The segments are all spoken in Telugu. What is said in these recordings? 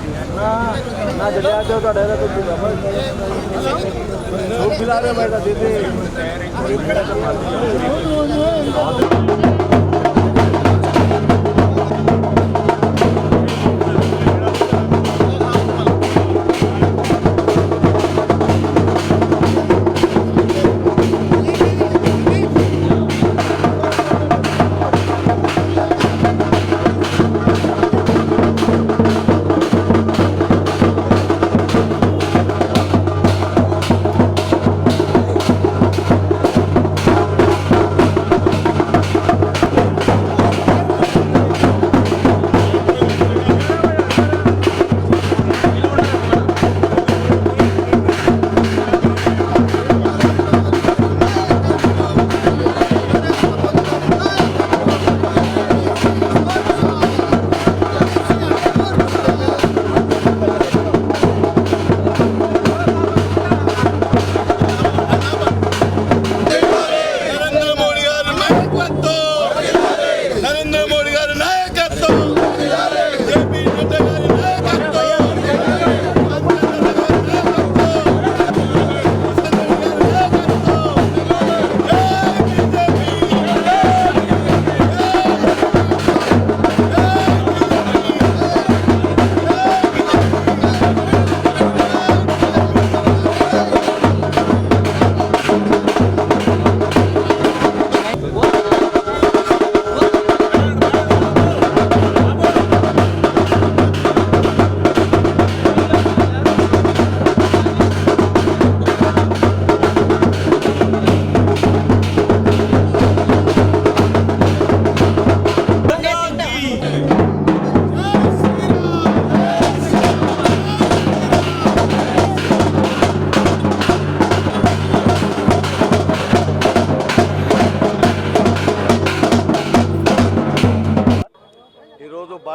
ना चले आते हो तो डायरेक्ट धूप खिला रहे भाई का दीदी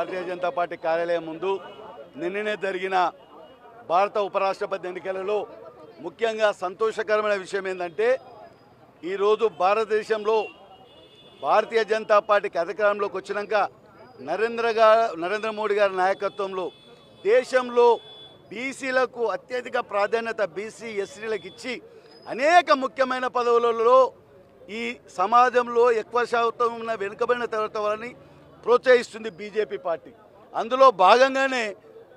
భారతీయ జనతా పార్టీ కార్యాలయం ముందు నిన్ననే జరిగిన భారత ఉపరాష్ట్రపతి ఎన్నికలలో ముఖ్యంగా సంతోషకరమైన విషయం ఏంటంటే ఈరోజు భారతదేశంలో భారతీయ జనతా పార్టీకి అధికారంలోకి వచ్చినాక నరేంద్ర నరేంద్ర మోడీ గారి నాయకత్వంలో దేశంలో బీసీలకు అత్యధిక ప్రాధాన్యత బీసీ ఎస్సీలకు ఇచ్చి అనేక ముఖ్యమైన పదవులలో ఈ సమాజంలో ఎక్కువ శాతం ఉన్న వెనుకబడిన తరగతి వారిని ప్రోత్సహిస్తుంది బీజేపీ పార్టీ. అందులో భాగంగానే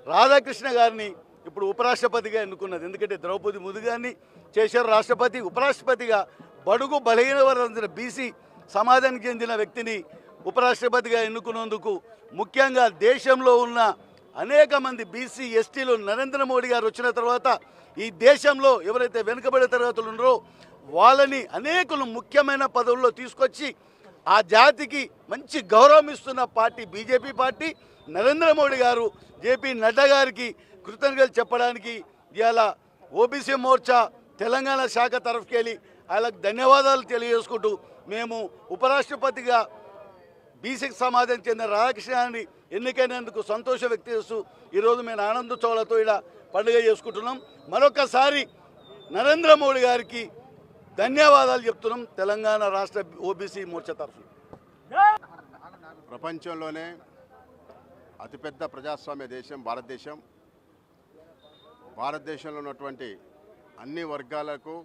రాధాకృష్ణ గారిని ఇప్పుడు ఉపరాష్ట్రపతిగా ఎన్నుకున్నది. ఎందుకంటే ద్రౌపది ముందు గారిని చేశారు రాష్ట్రపతి ఉపరాష్ట్రపతిగా బడుగు బలహీన వర్గం బీసీ సమాజానికి చెందిన వ్యక్తిని ఉపరాష్ట్రపతిగా ఎన్నుకున్నందుకు ముఖ్యంగా దేశంలో ఉన్న అనేక మంది బీసీ ఎస్టీలు నరేంద్ర మోడీ గారు వచ్చిన తర్వాత ఈ దేశంలో ఎవరైతే వెనుకబడే తరగతులు ఉన్నారో వాళ్ళని అనేకులు ముఖ్యమైన పదవుల్లో తీసుకొచ్చి ఆ జాతికి మంచి గౌరవం ఇస్తున్న party BJP party Narendra Modi garu JP Nadda గారికి కృతజ్ఞతలు చెప్పడానికి ఇవాళ ఓబీసీ మోర్చా తెలంగాణ శాఖ తరఫుకెళ్ళి వాళ్ళకి ధన్యవాదాలు తెలియజేసుకుంటూ మేము ఉపరాష్ట్రపతిగా బీసీకి సమాజం చెందిన రాధాకృష్ణాన్ని ఎన్నికైనందుకు సంతోషం వ్యక్తం చేస్తూ ఈరోజు మేము ఆనంద చోళతో ఇలా పండుగ చేసుకుంటున్నాం. మరొకసారి నరేంద్ర మోడీ గారికి ధన్యవాదాలు చెప్తున్నాం తెలంగాణ రాష్ట్ర ఓబీసీ మోర్చా తరఫున. ప్రపంచంలోనే అతిపెద్ద ప్రజాస్వామ్య దేశం భారతదేశం. భారతదేశంలో ఉన్నటువంటి అన్ని వర్గాలకు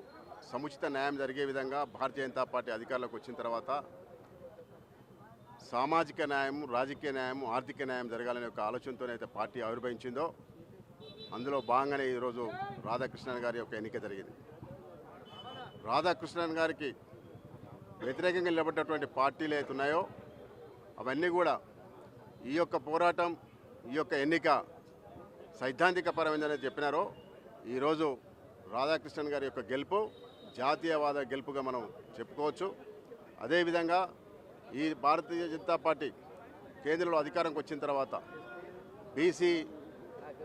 సముచిత న్యాయం జరిగే విధంగా భారతీయ జనతా పార్టీ అధికారులకు వచ్చిన తర్వాత సామాజిక న్యాయం రాజకీయ న్యాయం ఆర్థిక న్యాయం జరగాలనే ఒక ఆలోచనతోనైతే పార్టీ ఆవిర్భవించిందో అందులో భాగంగానే ఈరోజు రాధాకృష్ణన్ గారి యొక్క ఎన్నిక జరిగింది. రాధాకృష్ణన్ గారికి వ్యతిరేకంగా నిలబడ్డటువంటి పార్టీలు అయితే ఉన్నాయో అవన్నీ కూడా ఈ యొక్క పోరాటం ఈ యొక్క ఎన్నిక సైద్ధాంతిక పరమైందని చెప్పినారో ఈరోజు రాధాకృష్ణన్ గారి యొక్క గెలుపు జాతీయవాద గెలుపుగా మనం చెప్పుకోవచ్చు. అదేవిధంగా ఈ భారతీయ జనతా పార్టీ కేంద్రంలో అధికారంకి వచ్చిన తర్వాత బీసీ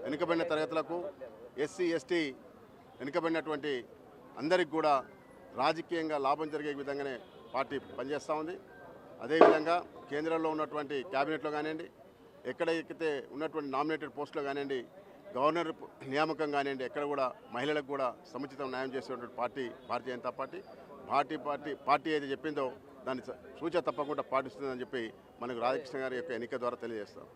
వెనుకబడిన తరగతులకు ఎస్సీ ఎస్టీ వెనుకబడినటువంటి అందరికి కూడా రాజకీయంగా లాభం జరిగే విధంగానే పార్టీ పనిచేస్తూ ఉంది. అదేవిధంగా కేంద్రంలో ఉన్నటువంటి క్యాబినెట్లో కానివ్వండి ఎక్కడైతే ఉన్నటువంటి నామినేటెడ్ పోస్టులో కానివ్వండి గవర్నర్ నియామకం కానివ్వండి ఎక్కడ కూడా మహిళలకు కూడా సముచితం న్యాయం చేసేటువంటి party Bharatiya Janata party party party party ఏది చెప్పిందో దాన్ని సూచన తప్పకుండా పాటిస్తుందని చెప్పి మనకు రాధాకృష్ణ గారి యొక్క ఎన్నిక ద్వారా తెలియజేస్తాం.